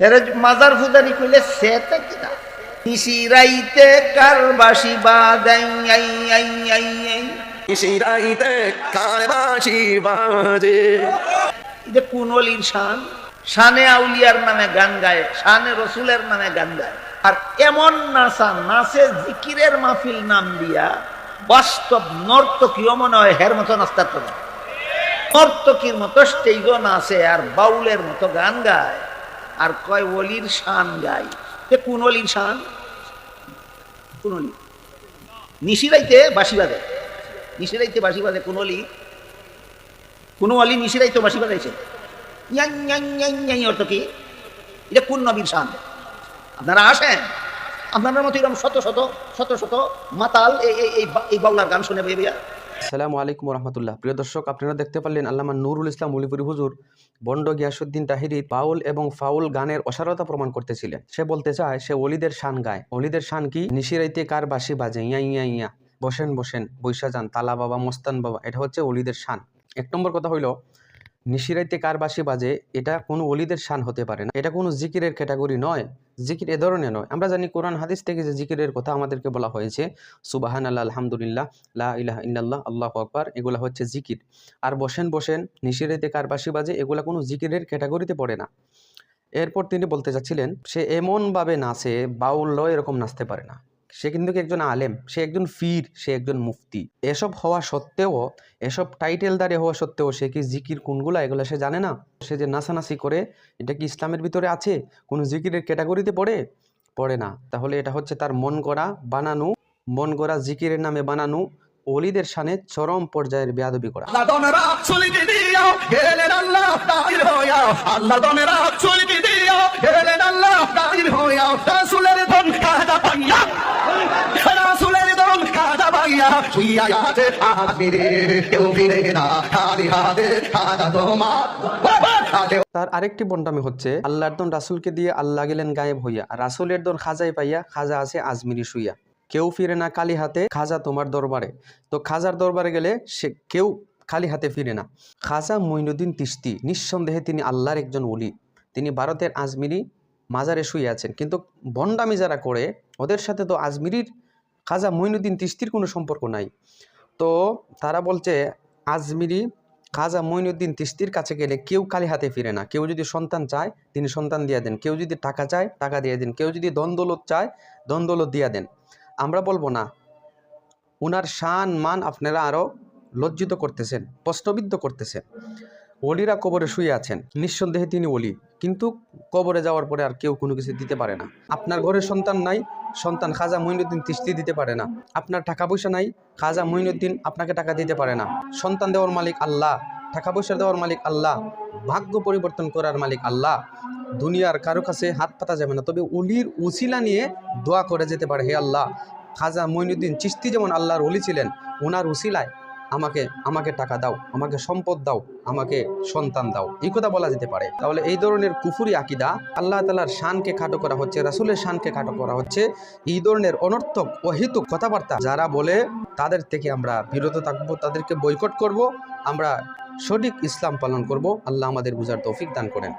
এর মাজার ফুজারি কইলে সেটা কিনা নিশিরাইতে কার বাসি বাদাই আই আই আই আই। নিশিরাইতে কার বাঁশি বাজে। যে কোন অলির শান শানে আউলিয়ার নামে গান গায় শানে রসুলের নামে গান গায়। আর এমন নাচা নাচে জিকিরের মাহফিল নাম দিয়া বাস্তব নর্তকীয় মনে হয় হের মতো নাস্তার তো নর্তকীর মতো স্টেজ নাচে আর বাউলের মতো গান গায়। আর কয় অলির শান গায় এ কোন অলির শান? কোন অলি নিশিরাইতে বাসি বাজে। নিশিরাইতে বাসি বাজে কোন অলি কোনো অলি নিশিরাইতে বাসি বাজাইছে? অর্থ কি? এটা কোন নবীর শান? আপনারা আসেন। আপনাদের মতো এরকম শত শত শত শত মাতাল এই এই বাংলার গান শুনে ভাইয়া। আসসালামু আলাইকুম রহমতুল্লাহ প্রিয় দর্শক, আপনারা দেখতে পারলেন আল্লামা নুরুল ইসলাম উলিপুরি হুজুর বন্ড গিয়াসুদ্দিন তাহিরি পাউল এবং ফাউল গানের অসারতা প্রমাণ করতেছিলেন। সে বলতে চায়, সে অলিদের শান গায়। অলিদের শান কি? নিশিরাইতে কার বাসি বাজে? ইয়া ইয়া ইয়া। বসেন বসেন। বৈশা যান তালা বাবা, মস্তান বাবা। এটা হচ্ছে অলিদের শান। এক নম্বর কথা হইল নিশিরাইতে কার বাসি বাজে, এটা কোনো অলিদের শান হতে পারে না। এটা কোনো জিকিরের ক্যাটাগরি নয়। জিকির এ ধরনের নয়। আমরা জানি কোরআন হাদিস থেকে যে জিকিরের কথা আমাদেরকে বলা হয়েছে সুবাহান আল্লাহ আলহামদুলিল্লাহ, লা ইলাহা ইল্লাল্লাহ, আল্লাহ আকবার, এগুলা হচ্ছে জিকির। আর বসেন বসেন নিশিরাইতে কার বাসি বাজে, এগুলা কোনো জিকিরের ক্যাটাগরিতে পড়ে না। এরপর তিনি বলতে চাচ্ছিলেন সে এমনভাবে নাচে, বাউল এরকম নাচতে পারে না। সে কিন্তু একজন আলেম? সে একজন ফির, সে একজন মুফতি। এসব হওয়া সত্ত্বেও, এসব টাইটেল টাইটেলদারে হওয়া সত্ত্বেও সে কি জিকির কোনগুলা? এগুলা সে জানে না? সে যে নাচানাচি করে, এটা কি ইসলামের ভিতরে আছে? কোনো জিকিরের ক্যাটাগরিতে পড়ে? পড়ে না। তাহলে এটা হচ্ছে তার মন করা বানানো, মন করা জিকিরের নামে বানানো অলিদের সানে চরম পর্যায়ের বেয়াদবি করা। আল্লাহ তোমরা চুলকি দিও গেলেন আল্লাহ তাহির হইয়া আল্লাহ তোমরা চুলকি দিও গেলেন আল্লাহ তাহির হইয়া রাসূলের ধন কাদা পাইয়া রাসূলের ধন কাদা পাইয়া শুইয়া আছে আজমিরে কেউ ফিরে না খালি হাতে কাদা তোমার তার আরেকটি বন্ডামি হচ্ছে আল্লাহর দন রাসুলকে দিয়ে আল্লাহ গেলেন গায়েব হইয়া রাসুলের দন খাজাই পাইয়া খাজা আছে আজমিরি শুইয়া কেউ ফিরে না কালি হাতে খাজা তোমার দরবারে তো খাজার দরবারে গেলে সে কেউ খালি হাতে ফিরে না খাজা মঈনুদ্দিন তিস্তি নিঃসন্দেহে তিনি আল্লাহর একজন ওলি তিনি ভারতের আজমিরি মাজারে শুয়ে আছেন কিন্তু বন্ডামি যারা করে ওদের সাথে তো আজমিরির খাজা মঈনুদ্দিন তিস্তির কোনো সম্পর্ক নাই। তো তারা বলছে, আজমিরি খাজা মঈনুদ্দিন তিস্তির কাছে গেলে কেউ খালি হাতে ফিরে না। কেউ যদি সন্তান চায়, তিনি সন্তান দিয়ে দেন। কেউ যদি টাকা চায়, টাকা দিয়ে দেন। কেউ যদি দ্বন্দ্বলত চায় দ্বন্দ্বলত দিয়ে দেন। আমরা বলব না। উনার শান, মান আপনারা আরও লজ্জিত করতেছেন, প্রশ্নবিদ্ধ করতেছেন। অলিরা কবরে শুয়ে আছেন। নিঃসন্দেহে তিনি অলি কিন্তু কবরে যাওয়ার পরে আর কেউ কোনো কিছু দিতে পারে না। আপনার ঘরে সন্তান নাই সন্তান খাজা মহিনুদ্দিন তিস্তি দিতে পারে না। আপনার টাকা পয়সা নাই, খাজা মহিনুদ্দিন আপনাকে টাকা দিতে পারে না। সন্তান দেওয়ার মালিক আল্লাহ টাকা পয়সা দেওয়ার মালিক আল্লাহ, ভাগ্য পরিবর্তন করার মালিক আল্লাহ। দুনিয়ার কারও কাছে হাত পাতা যাবে না। তবে উলির উসিলা নিয়ে দোয়া করে যেতে পারে, হে আল্লাহ। খাজা মঈনুদ্দিন চিস্তি যেমন আল্লাহর অলি ছিলেন, ওনার উসিলায় আমাকে আমাকে টাকা দাও, আমাকে সম্পদ দাও, আমাকে সন্তান দাও। এই কথা বলা যেতে পারে। তাহলে এই ধরনের কুফুরি আকিদা আল্লাহ তালার শানকে খাটো করা হচ্ছে, রাসুলের শানকে খাটো করা হচ্ছে। এই ধরনের অনর্থক, অহিতুক কথাবার্তা যারা বলে, তাদের থেকে আমরা বিরত থাকব, তাদেরকে বয়কট করব। আমরা সঠিক ইসলাম পালন করব। আল্লাহ আমাদের বুঝার তৌফিক দান করেন।